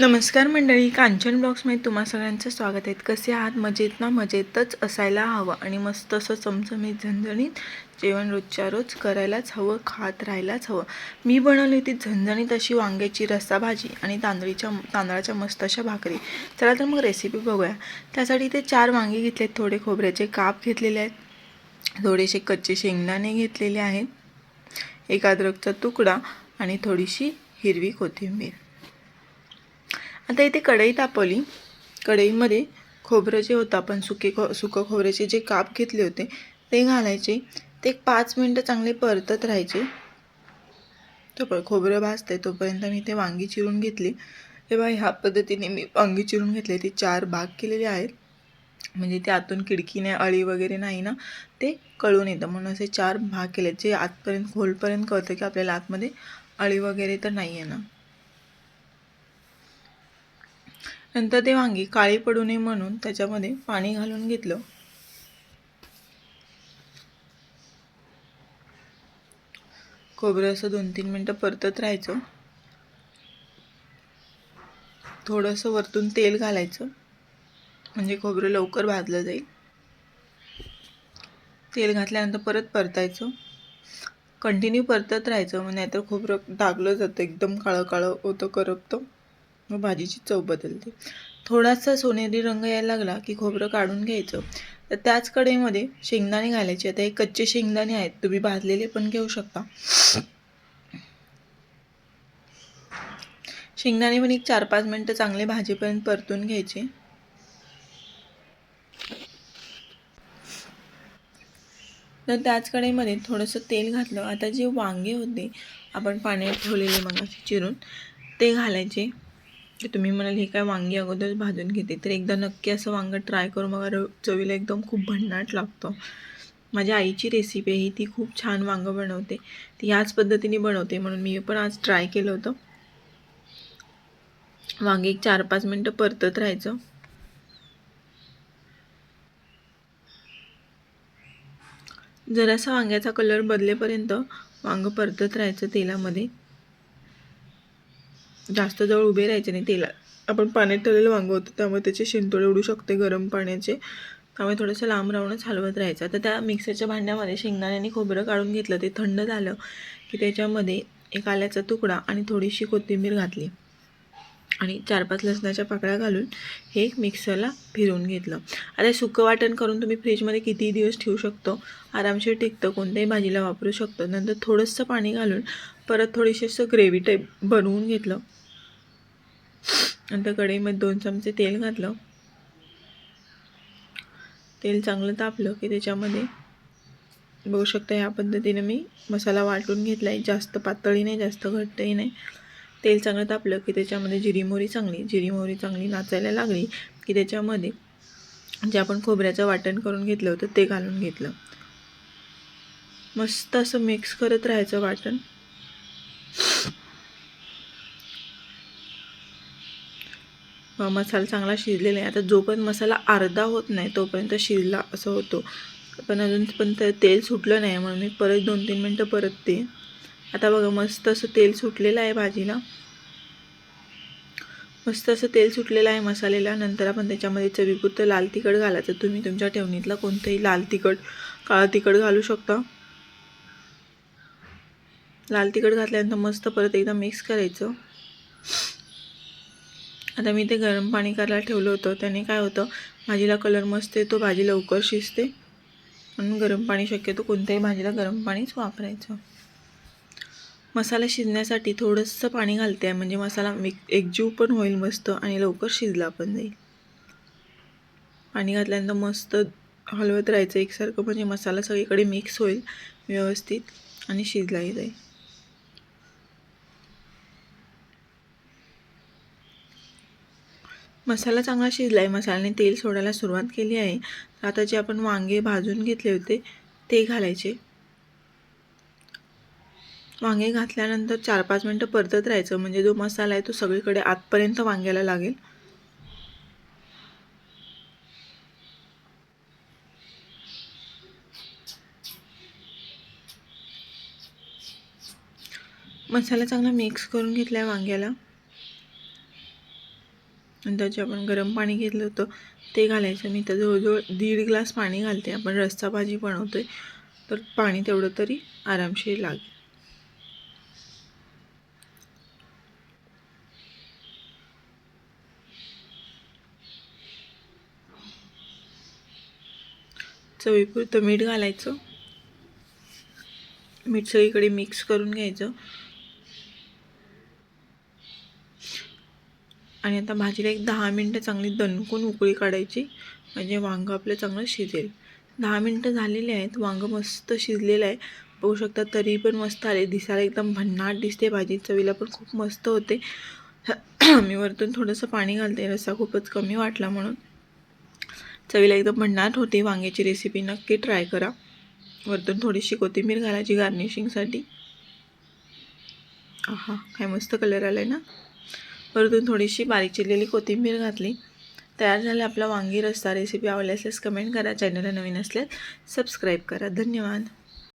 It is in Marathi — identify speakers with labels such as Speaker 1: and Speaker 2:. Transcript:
Speaker 1: नमस्कार मंडळी कांचन ब्लॉग्समध्ये तुम्हा सगळ्यांचं स्वागत आहे. कसे आहात? मजेत ना? मजेतच असायला हवं आणि मस्त असं चमचमीत झणझणीत जेवण रोजच्या रोज करायलाच हवं खात राहायलाच हवं. मी बनवली होती झणझणीत अशी वांग्याची रस्सा भाजी आणि तांदळीच्या तांदळाच्या मस्त अशा भाकरी. चला तर मग रेसिपी बघूया. त्यासाठी ते चार वांगे घेतलेत थोडे खोबऱ्याचे काप घेतलेले आहेत थोडेसे कच्चे शेंगदाणे घेतलेले आहेत एक अद्रकचा तुकडा आणि थोडीशी हिरवी कोथिंबीर. आता इथे कढई तापवली. कढईमध्ये खोबरं जे होतं आपण सुके खो सुकं खोबऱ्याचे जे काप घेतले होते ते घालायचे. ते एक पाच मिनटं चांगले परतत राहायचे. तो खोबरं भाजते तोपर्यंत मी ते वांगी चिरून घेतली. तेव्हा ह्या पद्धतीने मी वांगी चिरून घेतले. ते चार भाग केलेले आहेत. म्हणजे ते आतून खिडकी नाही अळी वगैरे नाही ना ते कळून येतं. म्हणून असे चार भाग केले जे आतपर्यंत खोलपर्यंत कळतं की आपल्याला आतमध्ये अळी वगैरे तर नाही आहे ना. नंतर ते वांगी काळी पडू नये म्हणून त्याच्यामध्ये पाणी घालून घेतलं. खोबरं असं दोन तीन मिनटं परतत राहायचं. थोडंसं वरतून तेल घालायचं. म्हणजे खोबरं लवकर भाजलं जाईल. तेल घातल्यानंतर परत परतायचं. कंटिन्यू परतत राहायचं. म्हणजे नाहीतर खोबरं डागलं जातं. एकदम काळं काळं होतं करपतं. मग भाजीची चव बदलते. थोडासा सोनेरी रंग यायला लागला की खोबरं काढून घ्यायचं. तर त्याच कढईमध्ये शेंगदाणे घालायचे. आता हे कच्चे शेंगदाणे आहेत. तुम्ही भाजलेले पण घेऊ शकता. शेंगदाणे पण एक चार पाच मिनटं चांगले भाजीपर्यंत परतून घ्यायचे. तर त्याच कढईमध्ये थोडंसं तेल घातलं. आता जे वांगे होते आपण पाण्यात ठेवलेले मग चिरून ते घालायचे. की तुम्ही म्हणाल हे काय वांगी अगोदर भाजून घेते तर एकदा नक्की असं वांगं ट्राय करून बघा चवीला एकदम खूप भन्नाट लागतं. माझ्या आईची रेसिपी आहे ही ती खूप छान वांगं बनवते. ती ह्याच पद्धतीने बनवते म्हणून मी पण आज ट्राय केलं होतं. वांगे एक चार पाच मिनटं परतत राहायचं. जरासा वांग्याचा कलर बदलेपर्यंत वांगं परतत राहायचं तेलामध्ये. जास्त जवळ उभे राहायचे नाही. तेला आपण पाण्यात ठेवलेलं वांगं होतं त्यामुळे त्याचे शिंतोळे उडू शकते गरम पाण्याचे. त्यामुळे थोडंसं लांब राहूनच हलवत राहायचं. आता त्या मिक्सरच्या भांड्यामध्ये शेंगदाण्याने खोबरं काढून घेतलं ते थंड झालं की त्याच्यामध्ये एक आल्याचा तुकडा आणि थोडीशी कोथिंबीर घातली. आणि चार पाच लसणाच्या पाकळ्या घालून हे एक मिक्सरला फिरवून घेतलं. आता सुकं वाटण करून तुम्ही फ्रीजमध्ये कितीही दिवस ठेवू शकतो. आरामशीर टिकतं कोणत्याही भाजीला वापरू शकतो. नंतर थोडंसं पाणी घालून परत थोडीशी असं ग्रेव्ही टाईप बनवून घेतलं. नंतर कढईमध्ये दोन चमचे तेल घातलं. तेल चांगलं तापलं की त्याच्यामध्ये बघू शकता ह्या पद्धतीने मी मसाला वाटून घेतला आहे जास्त पातळी नाही जास्त घट्टही नाही. तेल चांगलं तापलं की त्याच्यामध्ये जिरी मोहरी चांगली. जिरी मोहरी चांगली नाचायला लागली की त्याच्यामध्ये जे आपण खोबऱ्याचं वाटण करून घेतलं होतं ते घालून घेतलं. मस्त असं मिक्स करत राहायचं वाटण. मसाला चांगला शिजलेला आहे. आता जोपर्यंत मसाला अर्धा होत नाही तोपर्यंत शिजला असं होतो. पण अजून पण तेल सुटलं नाही म्हणून मी परत दोन तीन मिनटं परतते. आता बघा मस्त असं तेल सुटलेलं आहे भाजीला. मस्त असं तेल सुटलेलं आहे मसालेला नंतर आपण त्याच्यामध्ये चवीपुरतं लाल तिखट घालायचं. तुम्ही तुमच्या ठेवणीतला कोणतंही लाल तिखट काळं तिखट घालू शकता. लाल तिखट घातल्यानंतर मस्त परत एकदा मिक्स करायचं. आता मी ते गरम पाणी करायला ठेवलं होतं. त्याने काय होतं भाजीला कलर मस्त येतो भाजी लवकर शिजते. म्हणून गरम पाणी शक्यतो कोणत्याही भाजीला गरम पाणीच वापरायचं. मसाला शिजण्यासाठी थोडंसं पाणी घालते आहे म्हणजे मसाला एकजीव पण होईल मस्त आणि लवकर शिजला पण जाईल. पाणी घातल्यानंतर मस्त हलवत राहायचं. एकसारखं म्हणजे मसाला सगळीकडे मिक्स होईल व्यवस्थित आणि शिजलाही जाईल. मसाला चांगला शिजला आहे मसाल्याने तेल सोडायला सुरुवात केली आहे. तर आता जे आपण वांगे भाजून घेतले होते ते घालायचे. वांगे घातल्यानंतर चार पाच मिनटं परतत राहायचं. म्हणजे जो मसाला आहे तो सगळीकडे आतपर्यंत वांग्याला लागेल. मसाला चांगला मिक्स करून घेतला आहे वांग्याला. आणि जे आपण गरम पाणी घेतलं होतं ते घालायचं. मी तर जवळजवळ दीड ग्लास पाणी घालते. आपण रस्सा भाजी बनवतोय तर पाणी तेवढं तरी आरामशीर लागेल. चवीपुरतं मीठ घालायचं. मीठ सगळीकडे मिक्स करून घ्यायचं. आणि आता भाजीला एक दहा मिनटं चांगली दणकून उकळी काढायची. म्हणजे वांगं आपलं चांगलं शिजेल. दहा मिनटं झालेली आहेत. वांगं मस्त शिजलेलं आहे. बघू शकता तरी पण मस्त आले. दिसायला एकदम भन्नाट दिसते. भाजी चवीला पण खूप मस्त होते. मी वरतून थोडंसं पाणी घालते. रस्सा खूपच कमी वाटला म्हणून. चवीला एकदम भन्नाट होते वांग्याची रेसिपी नक्की ट्राय करा. वरतून थोडीशी कोथिंबीर घालायची गार्निशिंगसाठी आहा काय मस्त कलर आला आहे ना? वरतून थोडीशी बारीक चिरलेली कोथिंबीर घातली. तयार झाला आपला वांगी रस्सा रेसिपी आवडली असल्यास कमेंट करा. चॅनलला नवीन असल्यास सबस्क्राईब करा. धन्यवाद.